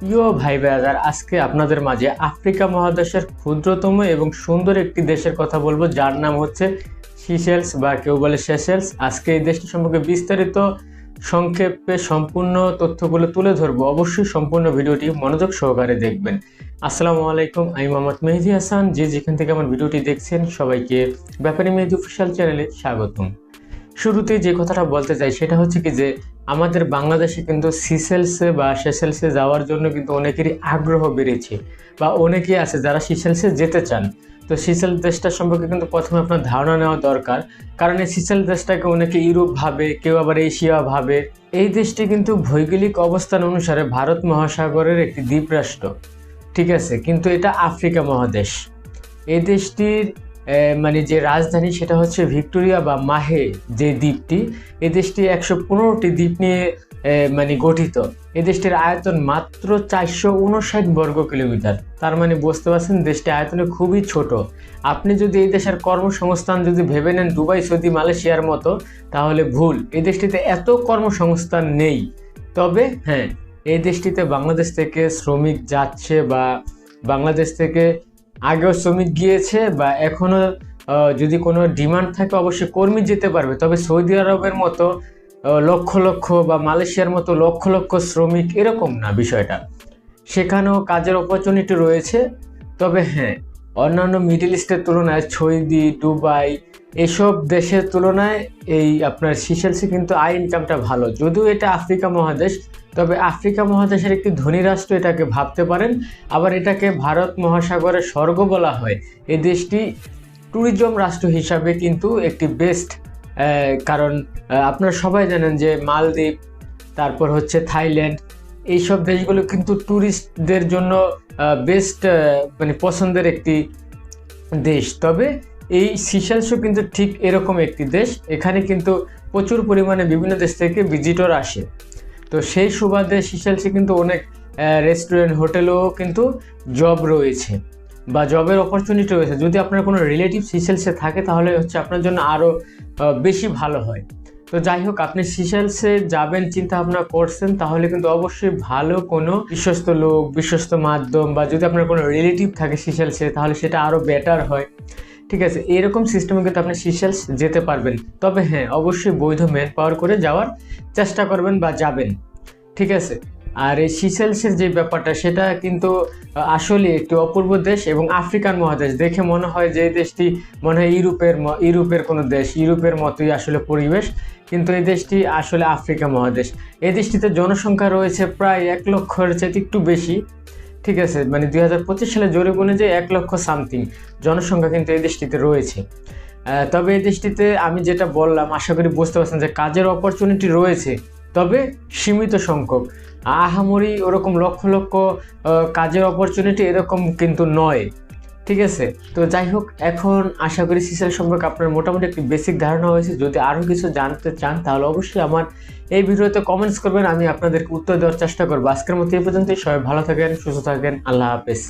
প্রিয় ভাই ব্রাদার, আজকে আপনাদের মাঝে আফ্রিকা মহাদেশের ক্ষুদ্রতম এবং সুন্দর একটি দেশের কথা বলব, যার নাম হচ্ছে সিসেলস বা কেউ বলে সেশেলস আজকে এই দেশটি সম্পর্কে বিস্তারিত সংক্ষেপে সম্পূর্ণ তথ্যগুলো তুলে ধরবো। অবশ্যই সম্পূর্ণ ভিডিওটি মনোযোগ সহকারে দেখবেন। আসসালামু আলাইকুম, আমি মোহাম্মদ মেহেদি হাসান। যে যেখান থেকে আমার ভিডিওটি দেখছেন, সবাইকে ব্যাপারী মেহেদি অফিসিয়াল চ্যানেলে স্বাগতম। শুরুতে যে কথাটা বলতে চাই, সেটা হচ্ছে কি যে আমাদের বাংলাদেশে কিন্তু সিসেলসে বা সেসেলসে যাওয়ার জন্য কিন্তু অনেকেরই আগ্রহ বেড়েছে বা অনেকেই আছে যারা সিসেলসে যেতে চান। তো সিসেল দেশটা সম্পর্কে কিন্তু প্রথমে আপনার ধারণা নেওয়া দরকার। কারণ এই সিসেল দেশটাকে অনেকে ইউরোপ ভাবে, কেউ আবার এশিয়া ভাবে। এই দেশটি কিন্তু ভৌগোলিক অবস্থান অনুসারে ভারত মহাসাগরের একটি দ্বীপরাষ্ট্র। ঠিক আছে? কিন্তু এটা আফ্রিকা মহাদেশ। এই দেশটির মানে যে রাজধানী সেটা হচ্ছে ভিক্টোরিয়া বা মাহে যে দ্বীপটি, এ দেশটি একশো পনেরোটি দ্বীপ নিয়ে মানে গঠিত। এ দেশটির আয়তন মাত্র চারশো উনষাট বর্গ কিলোমিটার। তার মানে বুঝতে পারছেন দেশটি আয়তনে খুবই ছোট। আপনি যদি এই দেশের কর্মসংস্থান যদি ভেবে নেন দুবাই, সৌদি, মালয়েশিয়ার মতো, তাহলে ভুল। এই দেশটিতে এত কর্মসংস্থান নেই। তবে হ্যাঁ এই দেশটিতে বাংলাদেশ থেকে শ্রমিক যাচ্ছে বা বাংলাদেশ থেকে আগেও শ্রমিক গিয়েছে বা এখনও যদি কোনো ডিমান্ড থাকে অবশ্যই কর্মী যেতে পারবে। তবে সৌদি আরবের মতো লক্ষ লক্ষ বা মালয়েশিয়ার মতো লক্ষ লক্ষ শ্রমিক এরকম না বিষয়টা। সেখানেও কাজের অপরচুনিটি রয়েছে। তবে হ্যাঁ অন্যান্য মিডিল ইস্টের তুলনায় সৌদি, দুবাই এসব দেশের তুলনায় এই আপনার সিসেলসে কিন্তু আয় ইনকামটা ভালো। যদিও এটা আফ্রিকা মহাদেশ, তবে আফ্রিকা মহাদেশের একটি ধনী রাষ্ট্র এটাকে ভাবতে পারেন। আবার এটাকে ভারত মহাসাগরের স্বর্গ বলা হয়। এই দেশটি ট্যুরিজম রাষ্ট্র হিসাবে কিন্তু একটি বেস্ট কারণ আপনারা সবাই জানেন যে মালদ্বীপ, তারপর হচ্ছে থাইল্যান্ড, এইসব দেশগুলো কিন্তু ট্যুরিস্টদের জন্য বেস্ট মানে পছন্দের একটি দেশ। তবে এই সিশেলসও কিন্তু ঠিক এরকম একটি দেশ। এখানে কিন্তু প্রচুর পরিমাণে বিভিন্ন দেশ থেকে ভিজিটর আসে। তো সেই সুবাদে সিশেলসে কিন্তু অনেক রেস্টুরেন্ট হোটেলও কিন্তু জব রয়েছে বা জবের অপরচুনিটি রয়েছে। যদি আপনার কোনো রিলেটিভ সিসেলসে থাকে, তাহলে হচ্ছে আপনার জন্য আরও বেশি ভালো হয়। তো যাই হোক, আপনি সিসেলসে যাবেন, চিন্তা ভাবনা করছেন, তাহলে কিন্তু অবশ্যই ভালো কোনো বিশ্বস্ত লোক, বিশ্বস্ত মাধ্যম বা যদি আপনার কোনো রিলেটিভ থাকে সিসেলসে তাহলে সেটা আরও বেটার হয়। ঠিক আছে, এরকম সিস্টেমে কিন্তু আপনি সিসেলস যেতে পারবেন। তবে হ্যাঁ অবশ্যই বৈধ ম্যান পাওয়ার করে যাওয়ার চেষ্টা করবেন বা যাবেন। ঠিক আছে, আর এই সিসেলসের যে ব্যাপারটা, সেটা কিন্তু আসলে একটি অপূর্ব দেশ এবং আফ্রিকান মহাদেশ। দেখে মনে হয় যে এই দেশটি মনে হয় ইউরোপের ইউরোপের কোনো দেশ, ইউরোপের মতোই আসলে পরিবেশ। কিন্তু এই দেশটি আসলে আফ্রিকা মহাদেশ। এই দেশটিতে জনসংখ্যা রয়েছে প্রায় এক লক্ষের চাইতে একটু বেশি। ঠিক আছে মানে দুই হাজার পঁচিশ সালে জরিপ অনুযায়ী এক লক্ষ সামথিং জনসংখ্যা কিন্তু এই দেশটিতে রয়েছে। তবে এই দেশটিতে আমি যেটা বললাম, আশা করি বুঝতে পারছেন যে কাজের অপরচুনিটি রয়েছে, তবে সীমিত সংখ্যক। আহামরি ওরকম লক্ষ লক্ষ কাজের অপরচুনিটি এরকম কিন্তু নয়। ঠিক আছে, তো যাই হোক, এখন আশা করি সিসেল সম্পর্কে আপনার মোটামুটি একটি বেসিক ধারণা হয়েছে। যদি আরও কিছু জানতে চান, তাহলে অবশ্যই আমার এই ভিডিওতে কমেন্টস করবেন, আমি আপনাদেরকে উত্তর দেওয়ার চেষ্টা করব। আজকের মতো এই পর্যন্তই, সবাই ভালো থাকেন, সুস্থ থাকেন, আল্লাহ হাফেজ।